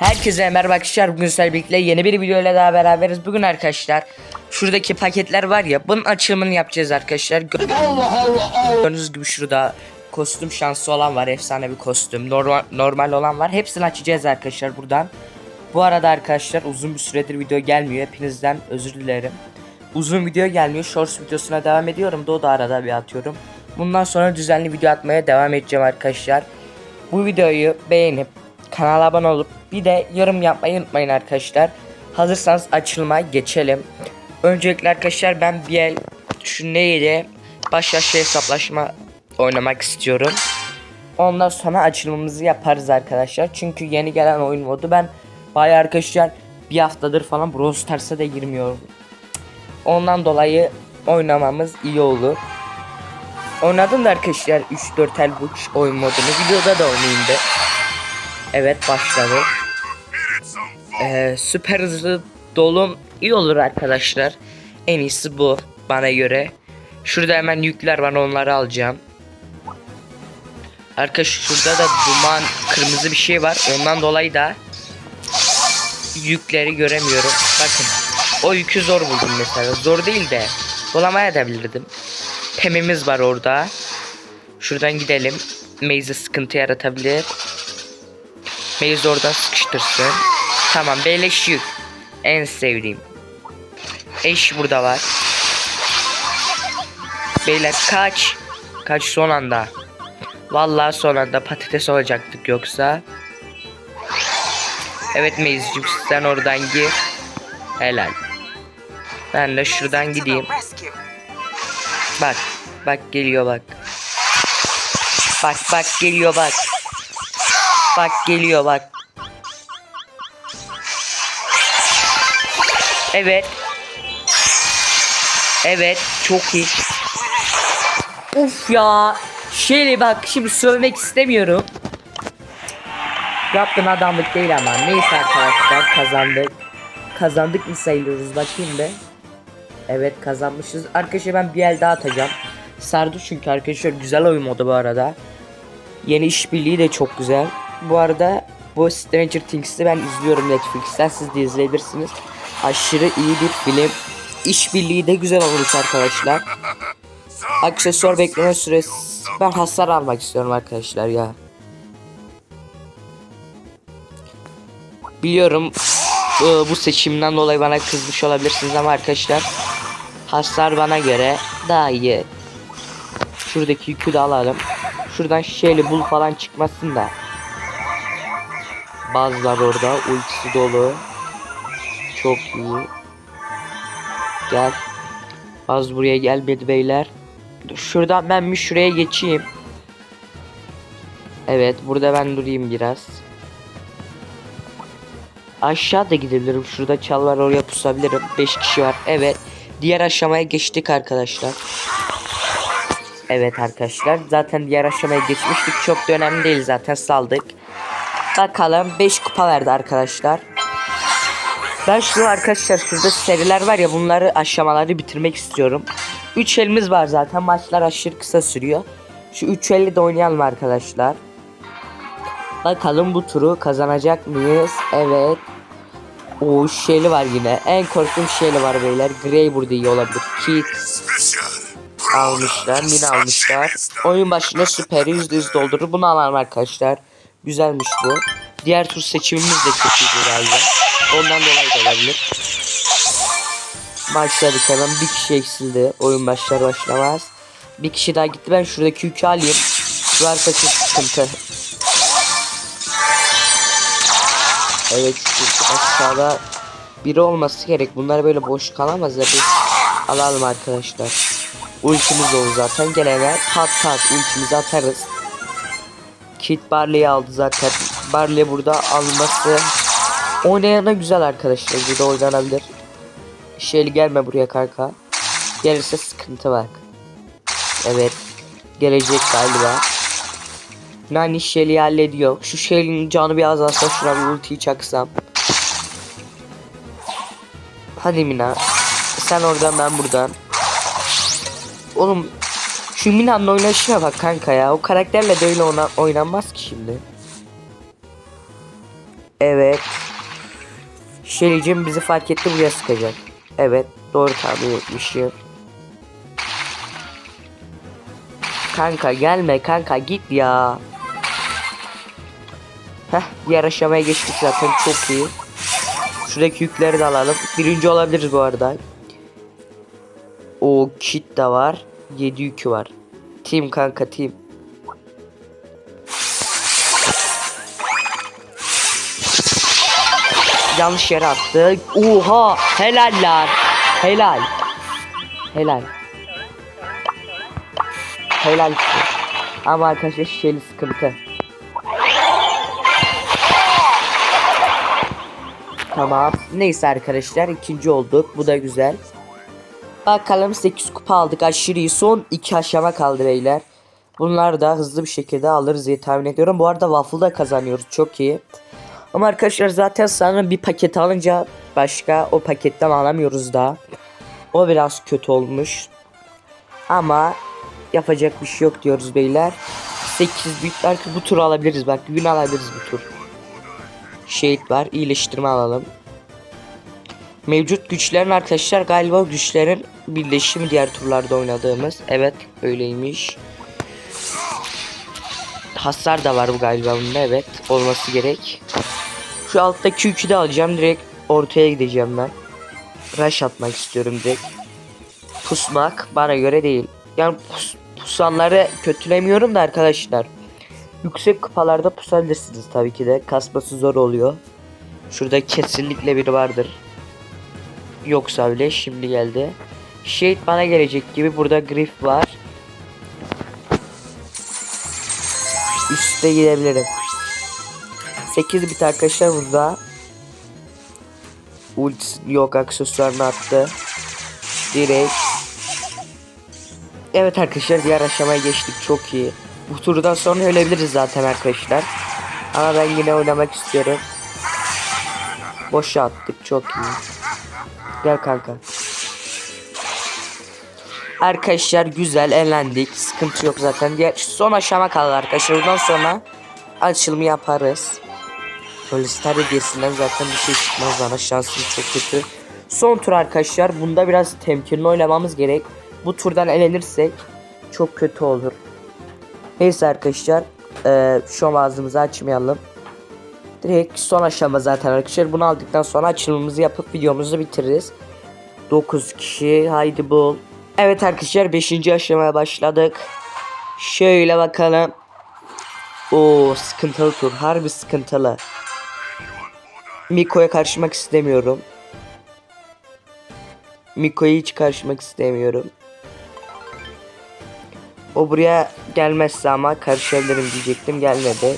Herkese merhaba arkadaşlar. Bugün sizlerle yeni bir video ile daha beraberiz. Bugün arkadaşlar şuradaki paketler var ya bunun açılımını yapacağız arkadaşlar. Gö- Gördüğünüz gibi şurada kostüm şansı olan var. Efsane bir kostüm. Normal, normal olan var. Hepsini açacağız arkadaşlar buradan. Bu arada arkadaşlar uzun bir süredir video gelmiyor. Hepinizden özür dilerim. Uzun video gelmiyor. Shorts videosuna devam ediyorum. Da o da arada bir atıyorum. Bundan sonra düzenli video atmaya devam edeceğim arkadaşlar. Bu videoyu beğenip kanala abone olup bir de yorum yapmayı unutmayın arkadaşlar. Hazırsanız açılmaya geçelim. Öncelikle arkadaşlar ben bir el şu neydi baş yaşlı hesaplaşma oynamak istiyorum. Ondan sonra açılımımızı yaparız arkadaşlar. Çünkü yeni gelen oyun modu ben bayağı arkadaşlar bir haftadır falan Brawl Stars'a da girmiyorum. Ondan dolayı oynamamız iyi olur. Oynadım da arkadaşlar 3-4 el bu oyun modunu. Videoda da oynayayım da. Evet başladı. Ee, süper hızlı dolum iyi olur arkadaşlar. En iyisi bu bana göre. Şurada hemen yükler var onları alacağım. Arkadaşlar şurada da duman kırmızı bir şey var. Ondan dolayı da yükleri göremiyorum. Bakın o yükü zor buldum mesela. Zor değil de bulamaya da bilirdim. Pemimiz var orada. Şuradan gidelim. Maze sıkıntı yaratabilir. Maze oradan sıkıştırsın. Tamam beleş yük. En sevdiğim. Eş burada var. Beyler kaç. Kaç son anda. Vallahi son anda patates olacaktık yoksa. Evet Maze'cim sen oradan gir. Helal. Ben de şuradan gideyim. Bak. Bak geliyor bak. Bak bak geliyor bak. Bak geliyor bak. Evet. Evet çok iyi. Uf ya. Şöyle bak şimdi söylemek istemiyorum. Yaptığın adamlık değil ama neyse arkadaşlar kazandık. Kazandık mı sayılıyoruz bakayım be. Evet kazanmışız. Arkadaşlar ben bir el daha atacağım. Sardı çünkü arkadaşlar güzel oyun modu bu arada. Yeni işbirliği de çok güzel. Bu arada bu Stranger Things'i ben izliyorum Netflix'ten siz de izleyebilirsiniz. Aşırı iyi bir film. İşbirliği de güzel olmuş arkadaşlar. Aksesuar bekleme süresi ben hasar almak istiyorum arkadaşlar ya. Biliyorum e, bu seçimden dolayı bana kızmış olabilirsiniz ama arkadaşlar hasar bana göre daha iyi. Şuradaki yükü de alalım. Şuradan şişeyle bul falan çıkmasın da. Bazılar orada ultisi dolu. Çok iyi. Gel. Baz buraya gelmedi beyler. Dur, Şuradan ben bir şuraya geçeyim. Evet burada ben durayım biraz. Aşağı da gidebilirim. Şurada çal var oraya pusabilirim. 5 kişi var. Evet. Diğer aşamaya geçtik arkadaşlar. Evet arkadaşlar. Zaten diğer aşamaya geçmiştik. Çok da önemli değil zaten saldık. Bakalım 5 kupa verdi arkadaşlar. Ben şu arkadaşlar şurada seriler var ya bunları aşamaları bitirmek istiyorum. 3 elimiz var zaten. Maçlar aşırı kısa sürüyor. Şu 3 eli de oynayalım arkadaşlar. Bakalım bu turu kazanacak mıyız? Evet. O şeyli var yine. En korktuğum şeyli var beyler. Grey burada iyi olabilir. Kit almışlar. Min almışlar. Oyun başında süperi %100 doldurur. Bunu alalım arkadaşlar. Güzelmiş bu. Diğer tur seçimimiz de kötüydü galiba. Ondan dolayı da olabilir. Başladık hemen. Bir kişi eksildi. Oyun başlar başlamaz. Bir kişi daha gitti. Ben şuradaki yükü alayım. Şu arkası sıkıntı. Evet aşağıda biri olması gerek. Bunlar böyle boş kalamaz ya. Bir alalım arkadaşlar. Ultimiz oldu zaten. Gelene pat pat ultimizi atarız. Kit Barley'i aldı zaten. Barley burada alması oynayana güzel arkadaşlar. Burada oynanabilir. Şeyli gelme buraya kanka. Gelirse sıkıntı var. Evet. Gelecek galiba. Nani Shelly'i hallediyor. Şu Shelly'nin canı bir azalsa şuna bir ultiyi çaksam. Hadi Mina. Sen oradan ben buradan. Oğlum şu Mina'nın oynayışına bak kanka ya. O karakterle de öyle ona oynanmaz ki şimdi. Evet. Şelicim bizi fark etti buraya sıkacak. Evet doğru tahmin etmişim. Kanka gelme kanka git ya. Heh diğer aşamaya geçtik zaten çok iyi. Şuradaki yükleri de alalım. Birinci olabiliriz bu arada. O kit de var. 7 yükü var. Team kanka team. Yanlış yere attı. Oha helal lan. Helal. Helal. Helal. Ama arkadaşlar şişeli sıkıntı. Tamam. Neyse arkadaşlar ikinci olduk. Bu da güzel. Bakalım 8 kupa aldık aşırı iyi. Son 2 aşama kaldı beyler. Bunlar da hızlı bir şekilde alırız diye tahmin ediyorum. Bu arada waffle da kazanıyoruz. Çok iyi. Ama arkadaşlar zaten sanırım bir paket alınca başka o paketten alamıyoruz daha. O biraz kötü olmuş. Ama yapacak bir şey yok diyoruz beyler. 8 büyük belki bu tur alabiliriz. Bak gün alabiliriz bu tur. Şehit var. iyileştirme alalım. Mevcut güçlerin arkadaşlar galiba güçlerin birleşimi diğer turlarda oynadığımız. Evet öyleymiş. Hasar da var bu galiba bunda evet. Olması gerek. Şu alttaki yükü de alacağım. Direkt ortaya gideceğim ben. Rush atmak istiyorum direkt. Pusmak bana göre değil. Yani pus, pusanları kötülemiyorum da arkadaşlar. Yüksek kupalarda pusabilirsiniz tabii ki de. Kasması zor oluyor. Şurada kesinlikle biri vardır. Yoksa bile şimdi geldi. Shade bana gelecek gibi. Burada Griff var. Üste gidebilirim. 8 bit arkadaşlar burada. Ultisi yok aksesuarını attı. Direkt. Evet arkadaşlar diğer aşamaya geçtik çok iyi. Bu turdan sonra ölebiliriz zaten arkadaşlar. Ama ben yine oynamak istiyorum. Boşa attık çok iyi. Gel kanka. Arkadaşlar güzel eğlendik. Sıkıntı yok zaten. Diğer son aşama kaldı arkadaşlar. Bundan sonra açılımı yaparız. Böyle star hediyesinden zaten bir şey çıkmaz bana. Şansım çok kötü. Son tur arkadaşlar. Bunda biraz temkinli oynamamız gerek. Bu turdan elenirsek çok kötü olur. Neyse arkadaşlar. Ee, şu an ağzımızı açmayalım. Direkt son aşama zaten arkadaşlar. Bunu aldıktan sonra açılımımızı yapıp videomuzu bitiririz. 9 kişi haydi bul. Evet arkadaşlar 5. aşamaya başladık. Şöyle bakalım. O sıkıntılı tur. Harbi sıkıntılı. Miko'ya karışmak istemiyorum. Miko'yu hiç karışmak istemiyorum. O buraya gelmezse ama karışabilirim diyecektim gelmedi.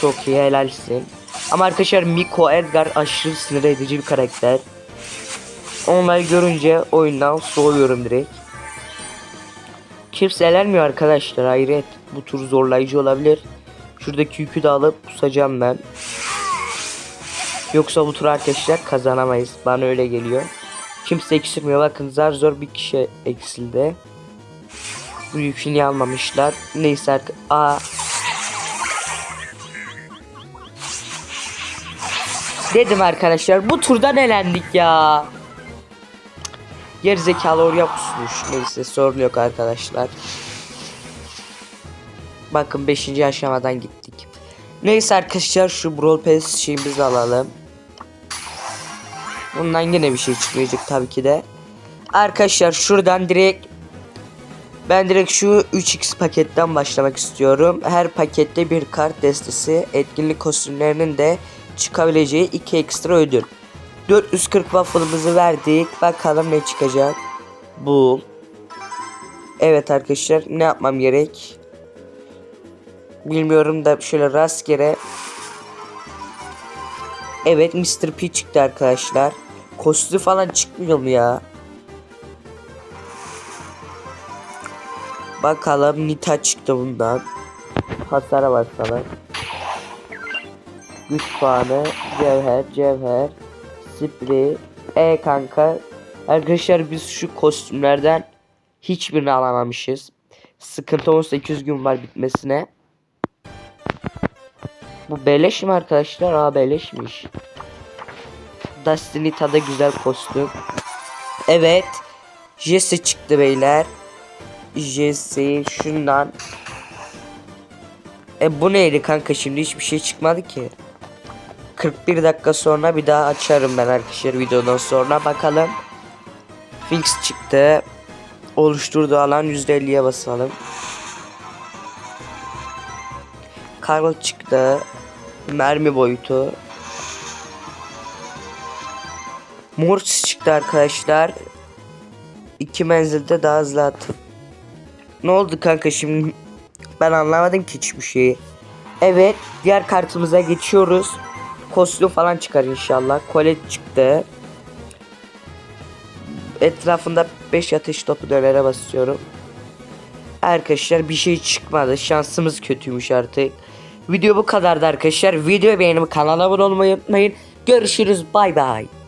Çok iyi helalsin. Ama arkadaşlar Miko Edgar aşırı sinir edici bir karakter. Onları görünce oyundan soğuyorum direkt. Kimse elenmiyor arkadaşlar hayret. Bu tur zorlayıcı olabilir. Şuradaki yükü de alıp pusacağım ben. Yoksa bu tur arkadaşlar kazanamayız. Bana öyle geliyor. Kimse eksilmiyor. Bakın zar zor bir kişi eksildi. Bu yükü niye almamışlar? Neyse. Aa. Dedim arkadaşlar bu turdan elendik ya. Gerizekalı oraya pusmuş. Neyse sorun yok arkadaşlar. Bakın 5. aşamadan gittik. Neyse arkadaşlar şu Brawl Pass şeyimizi alalım. Bundan yine bir şey çıkmayacak tabii ki de. Arkadaşlar şuradan direkt ben direkt şu 3x paketten başlamak istiyorum. Her pakette bir kart destesi, etkinlik kostümlerinin de çıkabileceği iki ekstra ödül. 440 waffle'ımızı verdik. Bakalım ne çıkacak. Bul. Evet arkadaşlar ne yapmam gerek? Bilmiyorum da şöyle rastgele. Evet Mr. P çıktı arkadaşlar. Kostü falan çıkmıyor mu ya? Bakalım Nita çıktı bundan. Hasara bak falan. 3 puanı. Cevher, cevher. Sipri. E kanka. Arkadaşlar biz şu kostümlerden hiçbirini alamamışız. Sıkıntı 18 gün var bitmesine. Bu beleş mi arkadaşlar? Aa beleşmiş. Dustinita'da güzel kostüm. Evet. Jesse çıktı beyler. Jesse şundan. E bu neydi kanka şimdi hiçbir şey çıkmadı ki. 41 dakika sonra bir daha açarım ben arkadaşlar videodan sonra bakalım. Fix çıktı. Oluşturduğu alan %50'ye basalım. Karl çıktı. Mermi boyutu. Mortis çıktı arkadaşlar. İki menzilde daha hızlı atım. Ne oldu kanka şimdi? Ben anlamadım ki hiçbir şeyi. Evet diğer kartımıza geçiyoruz. Kostüm falan çıkar inşallah. Kolet çıktı. Etrafında 5 ateş topu dönere basıyorum. Arkadaşlar bir şey çıkmadı. Şansımız kötüymüş artık. Video bu kadardı arkadaşlar. Video beğenip kanala abone olmayı unutmayın. Görüşürüz. Bay bay.